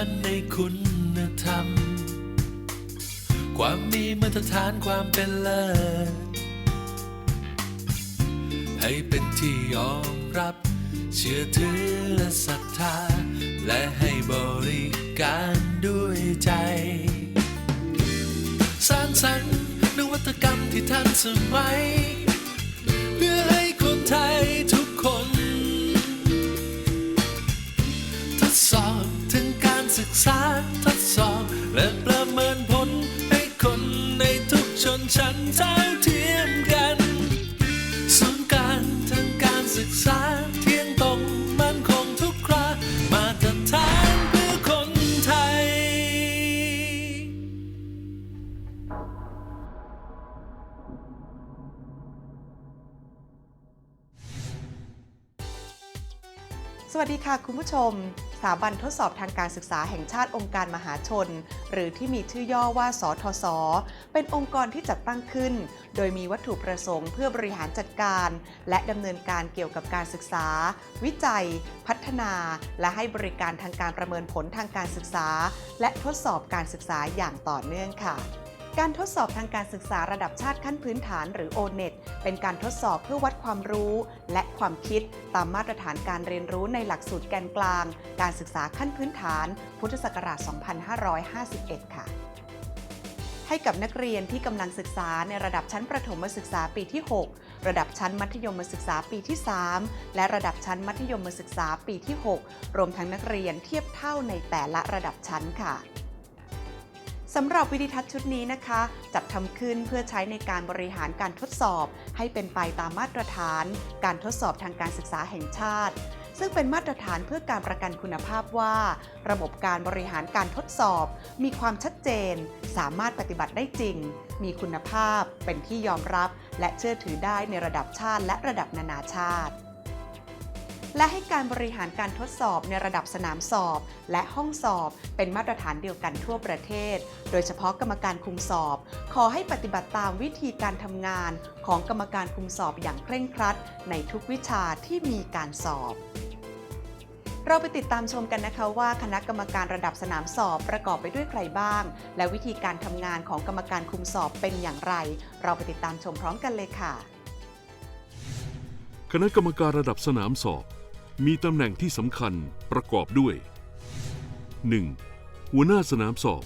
มั่นในคุณธรรม ความมีมาตรฐานความเป็นเลิศให้เป็นที่ยอมรับ เชื่อถือและศรัทธา และให้บริการด้วยใจ สร้างสรรค์นวัตกรรมที่ทันสมัย เพื่อให้คนไทยทุกคน ศึกษาทดสอบและประ ค่ะคุณผู้ชม สถาบันทดสอบทางการศึกษาแห่งชาติองค์การมหาชน หรือที่มีชื่อย่อว่า สทศ เป็นองค์กรที่จัดตั้งขึ้น โดยมีวัตถุประสงค์เพื่อบริหารจัดการ และดำเนินการเกี่ยวกับการศึกษา วิจัย พัฒนา และให้บริการทางการประเมินผลทางการศึกษา และทดสอบการศึกษาอย่างต่อเนื่องค่ะ การทดสอบทางการศึกษาระดับชาติขั้นพื้นฐานหรือ O-NET เป็นการทดสอบเพื่อวัดความรู้และความคิดตามมาตรฐานการเรียนรู้ในหลักสูตรแกนกลาง การศึกษาขั้นพื้นฐาน พุทธศักราช 2551 ค่ะ ให้กับนักเรียนที่กำลังศึกษาในระดับชั้นประถมศึกษาปีที่ 6 ระดับชั้นมัธยมศึกษาปีที่ 3 และระดับชั้นมัธยมศึกษาปีที่ 6 รวมทั้งนักเรียนเทียบเท่าในแต่ละระดับชั้นค่ะ สำหรับวิดีทัศน์ชุดนี้นะคะ จัดทำขึ้นเพื่อใช้ในการบริหารการทดสอบ ให้เป็นไปตามมาตรฐาน การทดสอบทางการศึกษาแห่งชาติ ซึ่งเป็นมาตรฐานเพื่อการประกันคุณภาพว่า ระบบการบริหารการทดสอบ มีความชัดเจน สามารถปฏิบัติได้จริง มีคุณภาพ เป็นที่ยอมรับ และเชื่อถือได้ในระดับชาติและระดับนานาชาติ และให้การบริหารการทดสอบในระดับสนามสอบ และห้องสอบเป็นมาตรฐานเดียวกันทั่วประเทศ โดยเฉพาะกรรมการคุมสอบ ขอให้ปฏิบัติตามวิธีการทำงานของกรรมการคุมสอบอย่างเคร่งครัด ในทุกวิชาที่มีการสอบเราไปติดตามชมกันนะคะว่าคณะกรรมการระดับสนามสอบประกอบไปด้วยใครบ้าง และวิธีการทำงานของกรรมการคุมสอบเป็นอย่างไร เราไปติดตามชมพร้อมกันเลยค่ะ คณะกรรมการระดับสนามสอบ มีตำแหน่งที่สำคัญประกอบด้วย 1. หัวหน้าสนามสอบ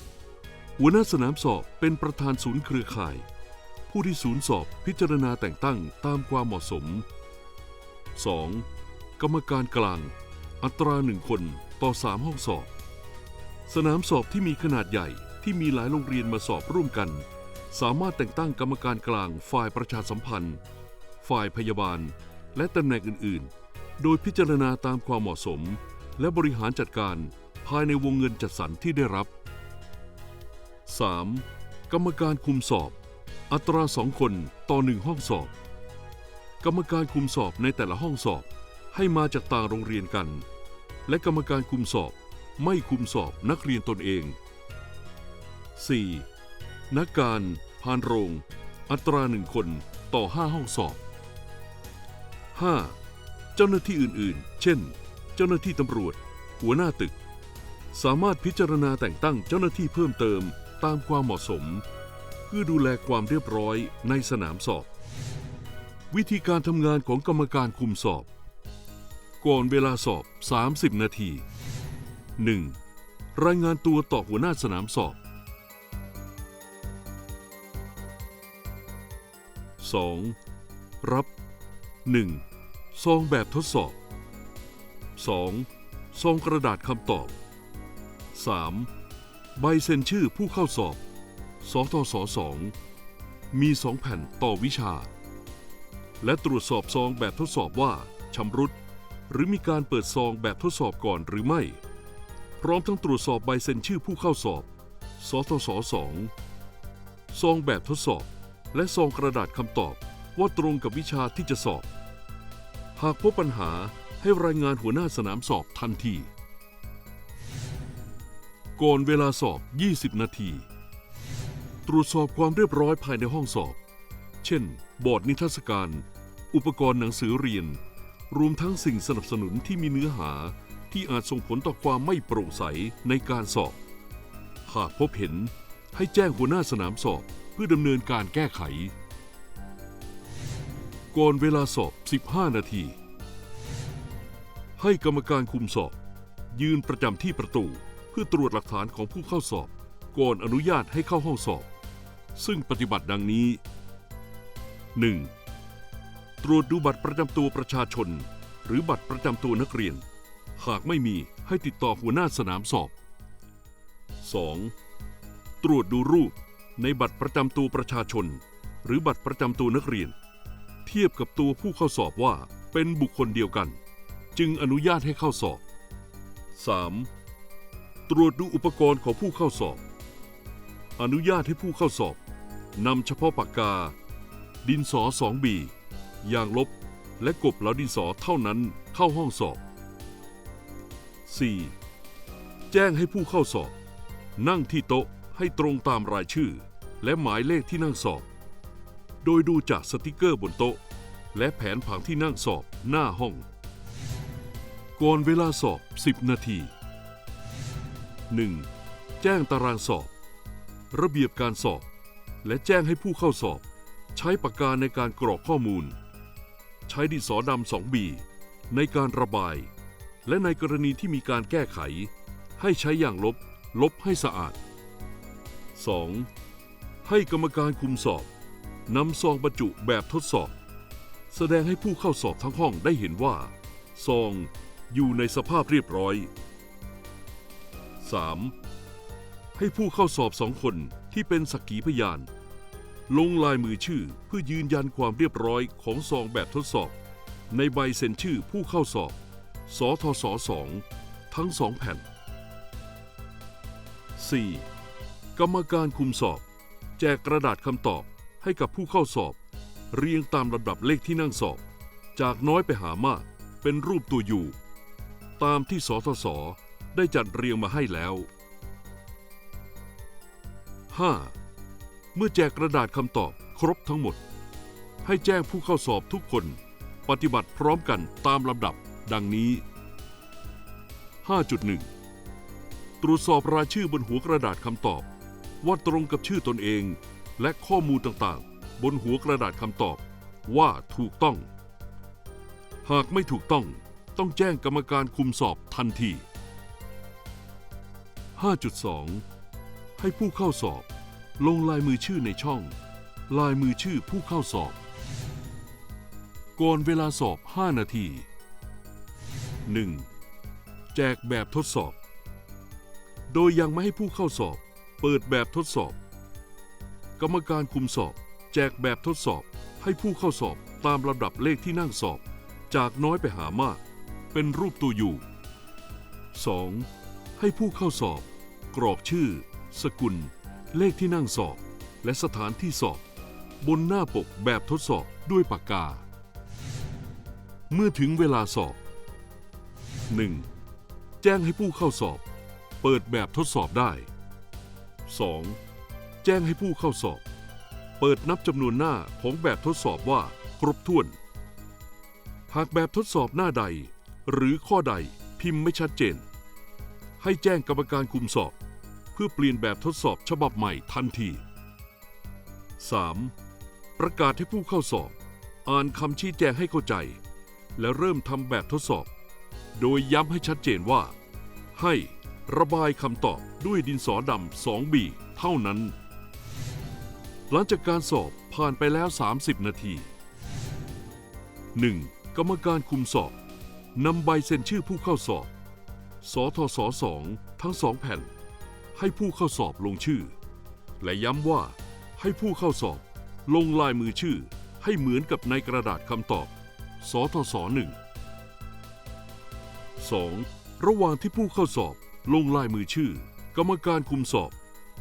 หัวหน้าสนามสอบเป็นประธานศูนย์เครือข่าย ผู้ที่ศูนย์สอบพิจารณาแต่งตั้งตามความเหมาะสม 2. กรรมการกลาง อัตราหนึ่งคนต่อ 3 ห้องสอบ สนามสอบที่มีขนาดใหญ่ที่มีหลายโรงเรียนมาสอบร่วมกัน สามารถแต่งตั้งกรรมการกลางฝ่ายประชาสัมพันธ์ ฝ่ายพยาบาล และตำแหน่งอื่น ๆ โดยพิจารณาตามความเหมาะสม และบริหารจัดการภายในวงเงินจัดสรรที่ได้รับ 3. กรรมการคุมสอบ อัตราสองคนต่อหนึ่งห้องสอบ กรรมการคุมสอบในแต่ละห้องสอบให้มาจากต่างโรงเรียนกัน และกรรมการคุมสอบไม่คุมสอบนักเรียนตนเอง 4. นักการพานโรง อัตราหนึ่งคนต่อ 5 ห้องสอบ 5. เจ้าหน้าที่อื่นๆ เช่น เจ้าหน้าที่ตำรวจ หัวหน้าตึก สามารถพิจารณาแต่งตั้งเจ้าหน้าที่เพิ่มเติมตามความเหมาะสม เพื่อดูแลความเรียบร้อยในสนามสอบ วิธีการทำงานของกรรมการคุมสอบ ก่อนเวลาสอบ 30 นาที 1. รายงานตัวต่อหัวหน้าสนามสอบ 2. รับ 1. ซองแบบทดสอบ 2. ซองกระดาษคำตอบ 3. ใบเซ็นชื่อผู้เข้าสอบ สทศ2มี 2 แผ่นต่อวิชา และตรวจสอบซองแบบทดสอบว่าชำรุด หรือมีการเปิดซองแบบทดสอบก่อนหรือไม่ พร้อมทั้งตรวจสอบใบเซ็นชื่อผู้เข้าสอบ สทศ2ซองแบบทดสอบ และซองกระดาษคำตอบว่าตรงกับวิชาที่จะสอบ หากพบปัญหาให้รายงานหัวหน้าสนามสอบทันที ก่อนเวลาสอบ 20 นาที ตรวจสอบความเรียบร้อยภายในห้องสอบ เช่น บอร์ดนิทรรศการ อุปกรณ์หนังสือเรียน รวมทั้งสิ่งสนับสนุนที่มีเนื้อหาที่อาจส่งผลต่อความไม่โปร่งใสในการสอบ หากพบเห็นให้แจ้งหัวหน้าสนามสอบเพื่อดำเนินการแก้ไข ก่อนเวลาสอบ 15 นาที ให้กรรมการคุมสอบ ยืนประจำที่ประตูเพื่อตรวจหลักฐานของผู้เข้าสอบ ก่อนอนุญาตให้เข้าห้องสอบ ซึ่งปฏิบัติดังนี้ 1. ตรวจดูบัตรประจำตัวประชาชน หรือบัตรประจำตัวนักเรียน หากไม่มีให้ติดต่อหัวหน้าสนามสอบ 2. ตรวจดูรูปในบัตรประจำตัวประชาชน หรือบัตรประจำตัวนักเรียน เทียบกับตัวผู้เข้าสอบว่าเป็นบุคคลเดียวกัน จึงอนุญาตให้เข้าสอบ 3. ตรวจดูอุปกรณ์ของผู้เข้าสอบ อนุญาตให้ผู้เข้าสอบนำเฉพาะปากกา ดินสอ 2B ยางลบ และกบเหลาดินสอเท่านั้นเข้าห้องสอบ 4. แจ้งให้ผู้เข้าสอบ นั่งที่โต๊ะให้ตรงตามรายชื่อ และหมายเลขที่นั่งสอบ โดยดูจากสติกเกอร์บนโต๊ะ และแผนผังที่นั่งสอบหน้าห้อง ก่อนเวลาสอบ 10 นาที 1. แจ้งตารางสอบ ระเบียบการสอบ และแจ้งให้ผู้เข้าสอบ ใช้ปากกาในการกรอกข้อมูล ใช้ดินสอดำ 2B ในการระบาย และในกรณีที่มีการแก้ไข ให้ใช้อย่างลบ ลบให้สะอาด 2. ให้กรรมการคุมสอบ นำซองบรรจุแบบทดสอบ แสดงให้ผู้เข้าสอบทั้งห้องได้เห็นว่า ซองอยู่ในสภาพเรียบร้อย 3. ให้ผู้เข้าสอบสองคนที่เป็นสักขีพยาน ลงลายมือชื่อเพื่อยืนยันความเรียบร้อยของซองแบบทดสอบ ในใบเซ็นชื่อผู้เข้าสอบ สทศ2ทั้งสองแผ่น 4. กรรมการคุมสอบ แจกกระดาษคำตอบ ให้กับผู้เข้าสอบ เรียงตามลำดับเลขที่นั่งสอบ จากน้อยไปหามากเป็นรูปตัวอยู่ ตามที่สทศได้จัดเรียงมาให้แล้ว 5. เมื่อแจกกระดาษคำตอบครบทั้งหมด ให้แจ้งผู้เข้าสอบทุกคน ปฏิบัติพร้อมกันตามลำดับดังนี้ 5.1 ตรวจสอบรายชื่อบนหัวกระดาษคำตอบ ว่าตรงกับชื่อตนเอง และข้อมูลต่างๆ บนหัวกระดาษคำตอบว่าถูกต้อง หากไม่ถูกต้องต้องแจ้งกรรมการคุมสอบทันที 5.2 ให้ผู้เข้าสอบ ลงลายมือชื่อในช่อง ลายมือชื่อผู้เข้าสอบ ก่อนเวลาสอบ 5 นาที 1. แจกแบบทดสอบ โดยยังไม่ให้ผู้เข้าสอบ เปิดแบบทดสอบ กรรมการคุมสอบ แจกแบบทดสอบให้ผู้เข้าสอบตามลำดับเลขที่นั่งสอบ จากน้อยไปหามาก เป็นรูปตัวอยู่ 2. ให้ผู้เข้าสอบ กรอกชื่อ สกุล เลขที่นั่งสอบ และสถานที่สอบ บนหน้าปกแบบทดสอบด้วยปากกา เมื่อถึงเวลาสอบ 1. แจ้งให้ผู้เข้าสอบ เปิดแบบทดสอบได้ 2. แจ้งให้ผู้เข้าสอบ เปิดนับจำนวนหน้าของแบบทดสอบว่าครบถ้วน หากแบบทดสอบหน้าใด หรือข้อใดพิมพ์ไม่ชัดเจน ให้แจ้งกรรมการคุมสอบ เพื่อเปลี่ยนแบบทดสอบฉบับใหม่ทันที 3. ประกาศให้ผู้เข้าสอบ อ่านคำชี้แจงให้เข้าใจ และเริ่มทำแบบทดสอบ โดยย้ำให้ชัดเจนว่า ให้ระบายคำตอบด้วยดินสอดำ 2B เท่านั้น หลังจากการสอบผ่านไปแล้ว 30 นาที 1. กรรมการคุมสอบนำใบเซ็นชื่อผู้เข้าสอบ สทศ2ทั้งสองแผ่น ให้ผู้เข้าสอบลงชื่อ และย้ำว่าให้ผู้เข้าสอบลงลายมือชื่อให้เหมือนกับในกระดาษคำตอบ สทศ1 2. ระหว่างที่ผู้เข้าสอบลงลายมือชื่อ กรรมการคุมสอบ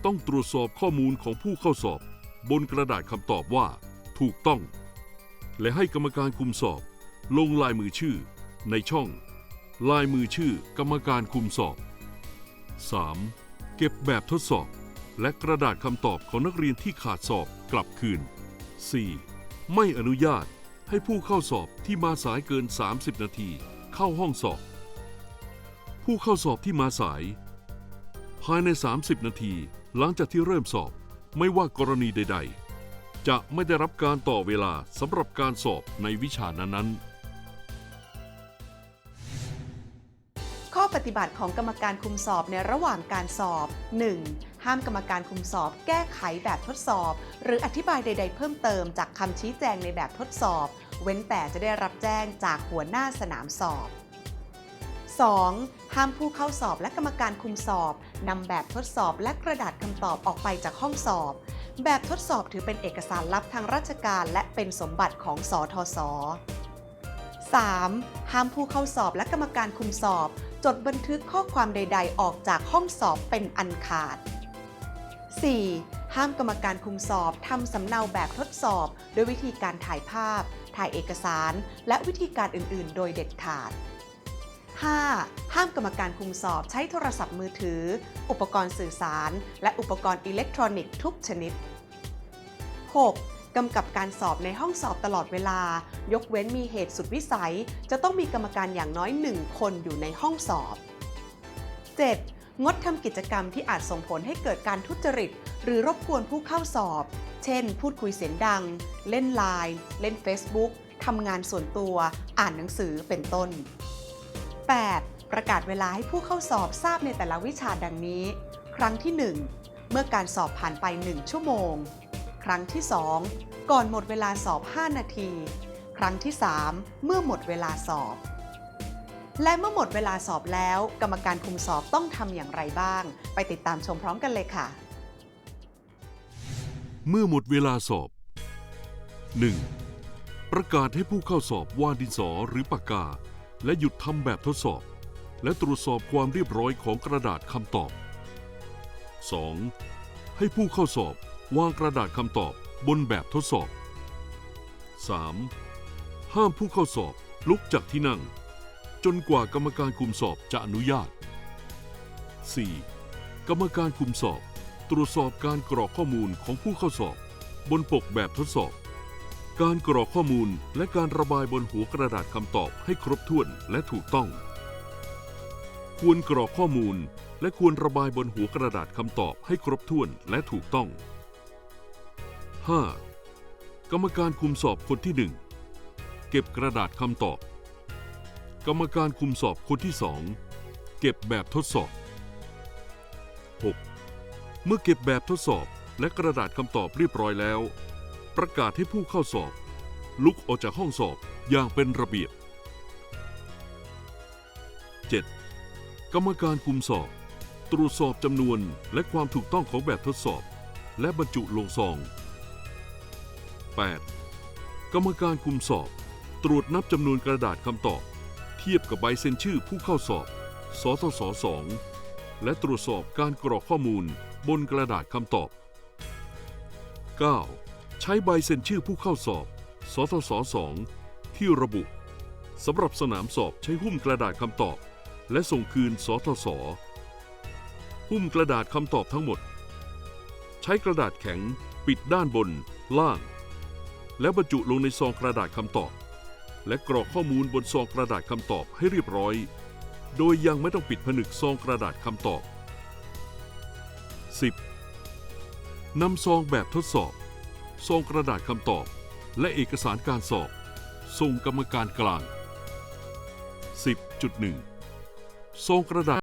ต้องตรวจสอบข้อมูลของผู้เข้าสอบ บนกระดาษคำตอบว่า ถูกต้อง และให้กรรมการคุมสอบ ลงลายมือชื่อ ในช่อง ลายมือชื่อกรรมการคุมสอบ 3. เก็บแบบทดสอบ และกระดาษคำตอบของนักเรียนที่ขาดสอบกลับคืน 4. ไม่อนุญาตให้ผู้เข้าสอบที่มาสายเกิน 30 นาที เข้าห้องสอบ ผู้เข้าสอบที่มาสาย ภายใน 30 นาที หลังจากที่เริ่มสอบ ไม่ว่ากรณีใด ๆ จะไม่ได้รับการต่อเวลาสำหรับการสอบในวิชานั้นๆข้อปฏิบัติของกรรมการคุมสอบในระหว่างการสอบ 1. ห้ามกรรมการคุมสอบ แก้ไขแบบทดสอบ หรืออธิบายใด ๆ เพิ่มเติมจากคำชี้แจงในแบบทดสอบ เว้นแต่จะได้รับแจ้งจากหัวหน้าสนามสอบ 2. ห้ามผู้เข้าสอบและกรรมการคุมสอบนำแบบทดสอบและกระดาษคำตอบออกไปจากห้องสอบ แบบทดสอบถือเป็นเอกสารลับทางราชการ และเป็นสมบัติของสอทศ 3. ห้ามผู้เข้าสอบและกรรมการคุมสอบ จดบันทึกข้อความใด ๆ ออกจากห้องสอบเป็นอันขาด 4. ห้ามกรรมการคุมสอบทำสำเนาแบบทดสอบโดยวิธีการถ่ายภาพ ถ่ายเอกสาร และวิธีการอื่น ๆ โดยเด็ดขาด 5. ห้ามกรรมการคุมสอบใช้โทรศัพท์มือถือ อุปกรณ์สื่อสาร และอุปกรณ์อิเล็กทรอนิกส์ทุกชนิด 6. กำกับการสอบในห้องสอบตลอดเวลา ยกเว้นมีเหตุสุดวิสัย จะต้องมีกรรมการอย่างน้อย 1 คนอยู่ในห้องสอบ 7. งดทำกิจกรรมที่อาจส่งผลให้เกิดการทุจริต หรือรบกวนผู้เข้าสอบ เช่น พูดคุยเสียงดัง เล่นไลน์ เล่น Facebook ทำงานส่วนตัว อ่านหนังสือเป็นต้น 8. ประกาศเวลาให้ผู้เข้าสอบทราบในแต่ละวิชาดังนี้ ครั้งที่ 1 เมื่อการสอบผ่านไป 1 ชั่วโมง ครั้งที่ 2 ก่อนหมดเวลาสอบ 5 นาที ครั้งที่ 3 เมื่อหมดเวลาสอบ และเมื่อหมดเวลาสอบแล้ว กรรมการคุมสอบต้องทำอย่างไรบ้าง ไปติดตามชมพร้อมกันเลยค่ะ เมื่อหมดเวลาสอบ 1. ประกาศให้ผู้เข้าสอบวางดินสอหรือปากกา และหยุดทำแบบทดสอบ และตรวจสอบความเรียบร้อยของกระดาษคำตอบ 2. ให้ผู้เข้าสอบวางกระดาษคำตอบบนแบบทดสอบ 3. ห้ามผู้เข้าสอบลุกจากที่นั่ง จนกว่ากรรมการคุมสอบจะอนุญาต 4. กรรมการคุมสอบ ตรวจสอบการกรอกข้อมูลของผู้เข้าสอบ บนปกแบบทดสอบ การกรอกข้อมูลและการระบายบนหัวกระดาษคำตอบให้ครบถ้วนและถูกต้อง ควรกรอกข้อมูล และควรระบายบนหัวกระดาษคำตอบให้ครบถ้วนและถูกต้อง 5. กรรมการคุมสอบคนที่ 1 เก็บกระดาษคำตอบ กรรมการคุมสอบคนที่ 2 เก็บแบบทดสอบ 6. เมื่อเก็บแบบทดสอบและกระดาษคำตอบเรียบร้อยแล้ว ประกาศให้ผู้เข้าสอบ ลุกออกจากห้องสอบอย่างเป็นระเบียบ 7. กรรมการคุมสอบ ตรวจสอบจำนวนและความถูกต้องของแบบทดสอบ และบรรจุลงซอง 8. กรรมการคุมสอบ ตรวจนับจำนวนกระดาษคำตอบ เทียบกับใบเซ็นชื่อผู้เข้าสอบ สทศ2และตรวจสอบการกรอกข้อมูลบนกระดาษคำตอบ 9. ใช้ใบเซ็นชื่อผู้เข้าสอบ สทศ2ที่ระบุสำหรับสนามสอบใช้หุ้มกระดาษคำตอบ และส่งคืนสทศหุ้มกระดาษคำตอบทั้งหมด ใช้กระดาษแข็งปิดด้านบน ล่าง และบรรจุลงในซองกระดาษคำตอบ และกรอกข้อมูลบนซองกระดาษคำตอบให้เรียบร้อย โดยยังไม่ต้องปิดผนึกซองกระดาษคำตอบ 10. นำซองแบบทดสอบ ซองกระดาษคำตอบ และเอกสารการสอบ ส่งกรรมการกลาง 10.1 ซองกระดาษ